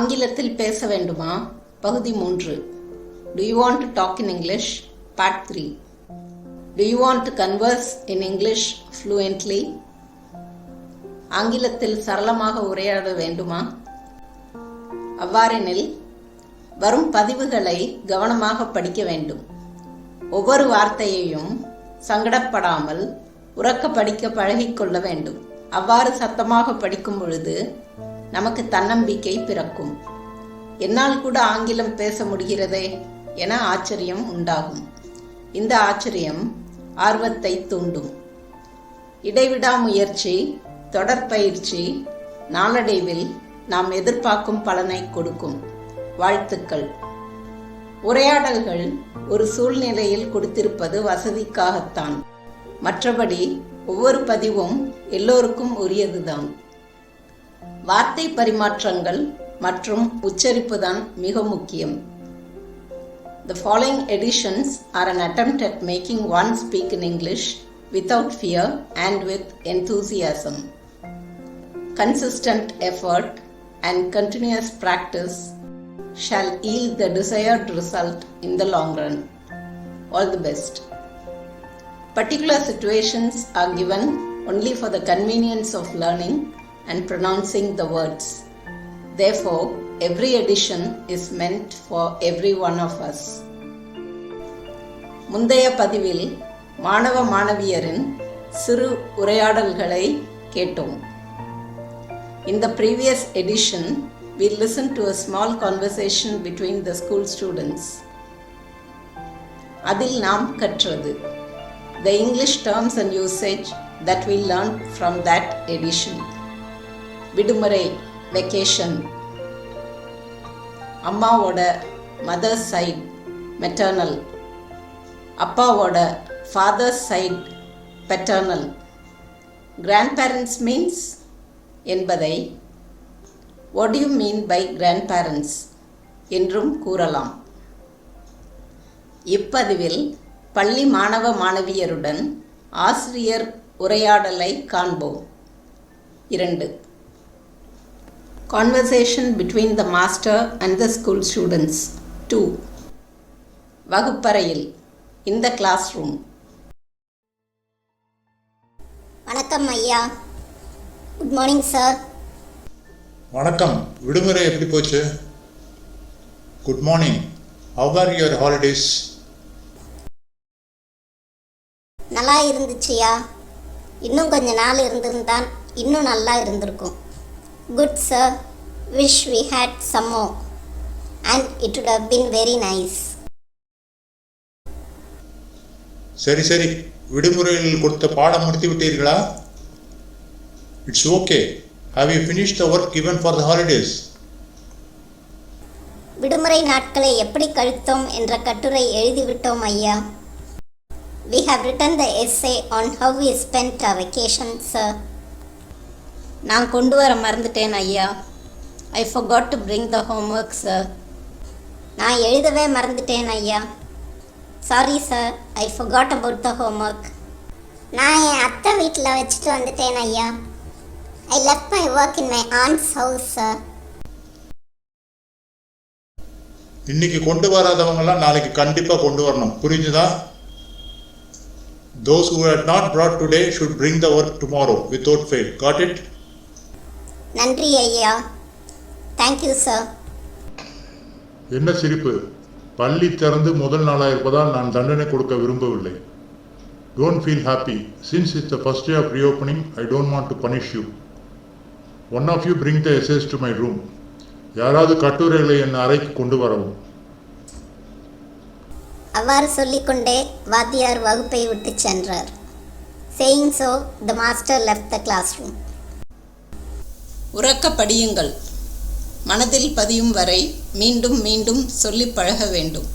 ஆங்கிலத்தில் பேச வேண்டுமா? பகுதி மூன்று. Do you want to talk in English part three do you want to converse in English fluently ஆங்கிலத்தில் சரளமாக உரையாட வேண்டுமா? அவ்வாறெனில் வரும் பதிவுகளை கவனமாக படிக்க வேண்டும். ஒவ்வொரு வார்த்தையையும் சங்கடப்படாமல் உறக்க படிக்க பழகிக்கொள்ள வேண்டும். அவ்வாறு சத்தமாக படிக்கும் பொழுது நமக்கு தன்னம்பிக்கை பிறக்கும். என்னால் கூட ஆங்கிலம் பேச முடிகிறதே என ஆச்சரியம் உண்டாகும். இந்த ஆச்சரியம் ஆர்வத்தை தூண்டும். இடைவிடா முயற்சி தொடர் பயிற்சி நாளடைவில் நாம் எதிர்பார்க்கும் பலனை கொடுக்கும். வாழ்த்துக்கள். உரையாடல்கள் ஒரு சூழ்நிலையில் கொடுத்திருப்பது வசதிக்காகத்தான். மற்றபடி ஒவ்வொரு பதிவும் எல்லோருக்கும் உரியதுதான். வார்த்தை பரிமாற்றங்கள் மற்றும் உச்சரிப்பு தான் மிக முக்கியம் The following editions are an attempt at making one speak in English without fear and with enthusiasm. Consistent effort and continuous practice shall yield the desired result in the long run. All the best. Particular situations are given only for the convenience of learning and pronouncing the words. Therefore, every edition is meant for every one of us. முந்தைய பதிவில் மாணவ மாணவியரின் சிறு உரையாடல்களை கேட்டோம் In the previous edition, we listened to a small conversation between the school students. அதில் நாம் கற்றது the English terms and usage that we learned from that edition. விடுமுறை vacation அம்மாவோட மதர் சைட் மெட்டர்னல் அப்பாவோட father side paternal grand parents means என்பதை what you mean by grand parents என்றும் கூறலாம். இப்பதிவில் பள்ளி மாணவ மாணவியருடன் ஆசிரியர் உரையாடலை காண்போம். இரண்டு Conversation between the master and the school students. 2. வகுப்பறையில் in the classroom. வணக்கம் ஐயா. குட் மார்னிங் சார் வணக்கம். விடுமுறை எப்படி போச்சு? Good morning how are your holidays நல்லா இருந்துச்சுயா இன்னும் கொஞ்ச நாள் இருந்திருந்தான் இன்னும் நல்லா இருந்திருக்கும். Good sir wish we had some more and it would have been very nice சரி சரி. விடுமுறையில் கொடுத்த பாடம் முடித்து விட்டீர்களா it's okay have you finish the work given for the holidays விடுமுறை நாட்களை எப்படி கழித்தோம் என்ற கட்டுரை எழுதிவிட்டோம் ஐயா. We have written the essay on how we spent our vacation sir நான் கொண்டு வர மறந்துட்டேன் ஐயா. I forgot to bring the homework sir நான் எழுதவே மறந்துட்டேன் ஐயா. Sorry sir I forgot about the homework நான் என் அத்தை வீட்டில் வச்சுட்டு வந்துட்டேன் ஐயா. I left my work in my aunt's house sir இன்னைக்கு கொண்டு வராதவங்கெல்லாம் நாளைக்கு கண்டிப்பாக கொண்டு வரணும். புரிஞ்சுதா? Those who had not brought today should bring the work tomorrow without fail got it நன்றி ஐயா. தேங்க்யூ சார் என்ன சிரிப்பு? பள்ளி திறந்து முதல் நாளாக இருப்பதால் நான் தண்டனை கொடுக்க விரும்பவில்லை. Don't feel happy since it's the first day of reopening I don't want to punish you one of you bring the essays to my room யாராவது கட்டுரைகளை என் அறைக்கு கொண்டு வரவும். அவ்வாறு சொல்லிக்கொண்டே வாத்தியார் வகுப்பை விட்டு சென்றார். Saying so the master left the class room உறக்க படியுங்கள் மனதில் பதியும் வரை மீண்டும் மீண்டும் சொல்லி பழக வேண்டும்.